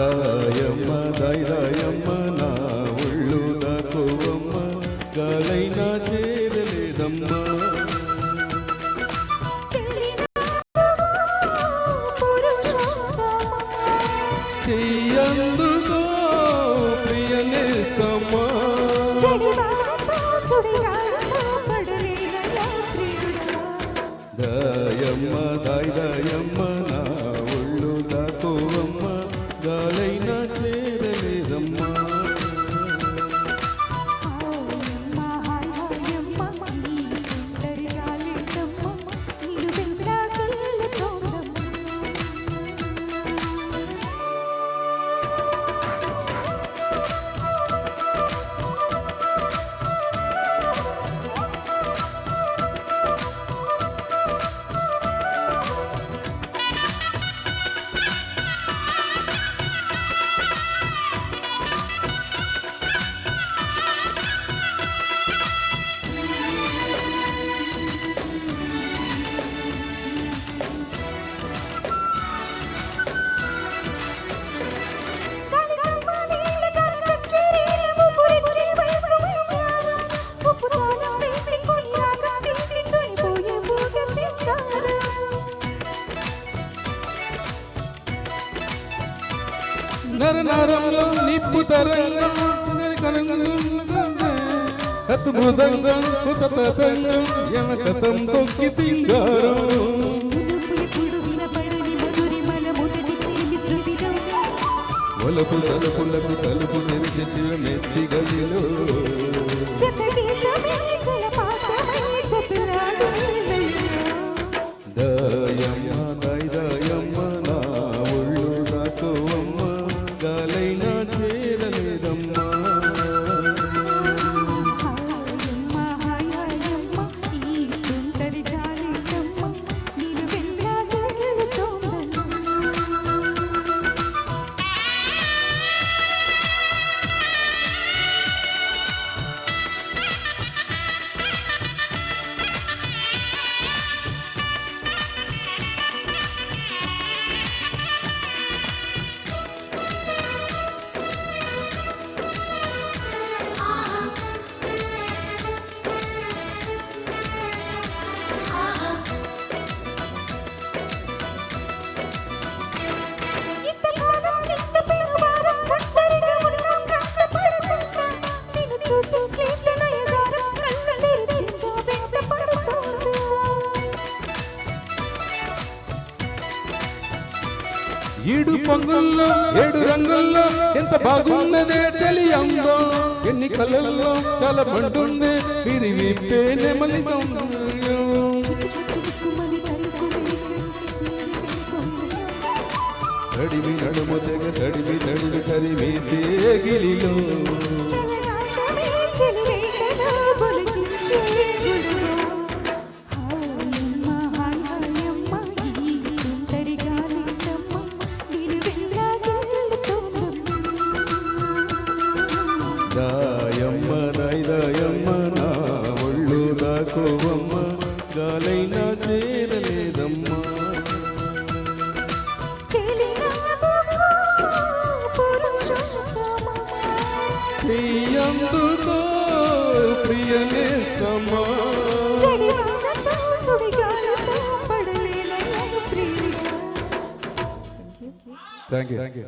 దాయమ్మ దైదాయమ్మ నా ఒళ్ళు దాకోవమ్మ గాలైనా చేరలేదమ్మా చెయ్యందుకో ప్రియనేస్తమ్మా దాయమ్మ దాయిదాయమ్మ నరంలో నిప్పు తరంగం మృదంగం కుత తతంగం యమకతం తొక్కి సింగారం. ఒలకు తలుపులకు తలుపు తెరిచి చిరునెత్తి గదిలో. ఈడు పొంగుల్లో ఏడు రంగుల్లో ఎంత బాగున్నదే చలి అందం. ఎన్ని కళ్ళల్లో చాలా పండుందే విరివి విప్పే నెమలి తడివి నడుము తెగ తడివి తడివి తరివి తేగిలిలో దాయమ్మ దయదయమ్మ నా ఒళ్ళు దాకోవమ్మ గాలైనా చేరలేదమ్మా ప్రియందుతో ప్రియనేస్తమ్మా థ్యాంక్ యూ థ్యాంక్ యూ